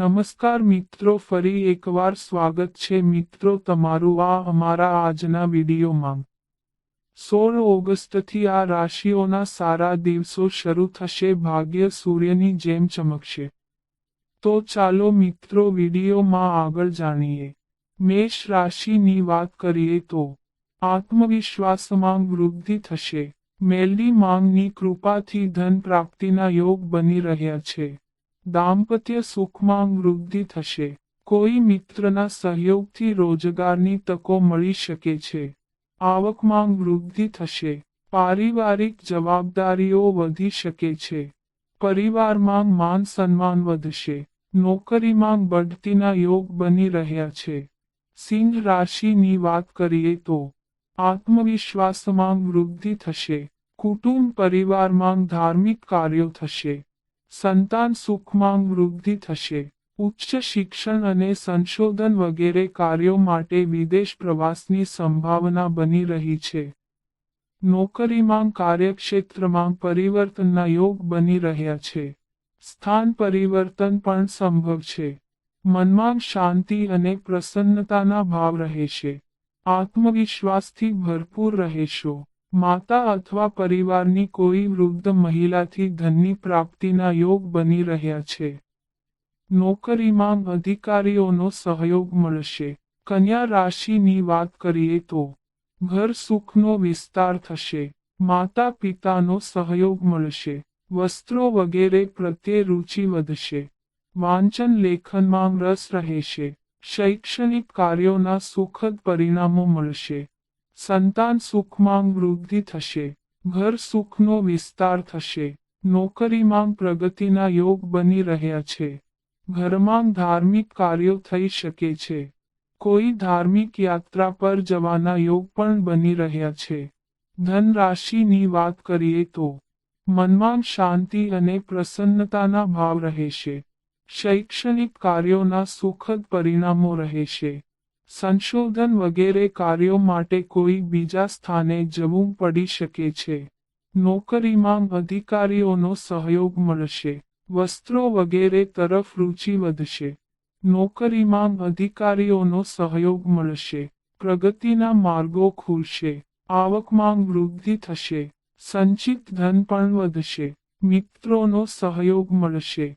નમસ્કાર મિત્રો, ફરી એકવાર સ્વાગત છે મિત્રો તમારું આ અમારા આજના વિડીયોમાં. સોળ ઓગસ્ટથી આ રાશિઓના સારા દિવસો શરૂ થશે, ભાગ્ય સૂર્યની જેમ ચમકશે. તો ચાલો મિત્રો વિડીયોમાં આગળ જાણીએ. મેષ રાશિની વાત કરીએ તો, આત્મવિશ્વાસમાં વૃદ્ધિ થશે. મેલી માંગની કૃપાથી ધન પ્રાપ્તિના યોગ બની રહ્યા છે. દાંપત્ય સુખમાં વૃદ્ધિ થશે. કોઈ મિત્રના સહયોગથી રોજગારની તકો મળી શકે છે. આવકમાં વૃદ્ધિ થશે. પારિવારિક જવાબદારીઓ વધી શકે છે. પરિવારમાં માન સન્માન વધશે. નોકરીમાં બઢતીના યોગ બની રહ્યા છે. સિંહ રાશિની વાત કરીએ તો, આત્મવિશ્વાસમાં વૃદ્ધિ થશે. કુટુંબ પરિવારમાં ધાર્મિક કાર્યો થશે. સંતાન સુખમાં વૃદ્ધિ થશે. ઉચ્ચ શિક્ષણ અને સંશોધન વગેરે કાર્યો માટે વિદેશ પ્રવાસની સંભાવના બની રહી છે. નોકરીમાં કાર્યક્ષેત્રમાં પરિવર્તનના યોગ બની રહ્યા છે. સ્થાન પરિવર્તન પણ સંભવ છે. મનમાં શાંતિ અને પ્રસન્નતાના ભાવ રહેશે. આત્મવિશ્વાસથી ભરપૂર રહેશો. માતા અથવા પરિવારની કોઈ વૃદ્ધ મહિલાથી ધનની પ્રાપ્તિના યોગ બની રહ્યા છે. નોકરીમાં અધિકારીઓનો સહયોગ મળશે. કન્યા રાશિની વાત કરીએ તો, ઘર સુખનો વિસ્તાર થશે. માતા પિતાનો સહયોગ મળશે. વસ્ત્રો વગેરે પ્રત્યે રુચિ વધશે. વાંચન લેખનમાં રસ રહેશે. શૈક્ષણિક કાર્યોના સુખદ પરિણામો મળશે. સંતાન સુખમાં વૃદ્ધિ થશે, ઘર સુખનો વિસ્તાર થશે, નોકરીમાં પ્રગતિના યોગ બની રહ્યા છે, ઘરમાં ધાર્મિક કાર્યો થઈ શકે છે, કોઈ ધાર્મિક યાત્રા પર જવાના યોગ પણ બની રહ્યા છે. ધન રાશિની વાત કરીએ તો, મનમાં શાંતિ અને પ્રસન્નતાના ભાવ રહેશે, શૈક્ષણિક કાર્યોના સુખદ પરિણામો રહેશે સંશોધન વગેરે કાર્યો માટે કોઈ બીજા સ્થાને જવું પડી શકે છે. નોકરીમાં અધિકારીઓનો સહયોગ મળશે. વસ્ત્રો વગેરે તરફ રુચિ વધશે. નોકરીમાં અધિકારીઓનો સહયોગ મળશે. પ્રગતિના માર્ગો ખુલશે. આવકમાં વૃદ્ધિ થશે. સંચિત ધન પણ વધશે. મિત્રોનો સહયોગ મળશે.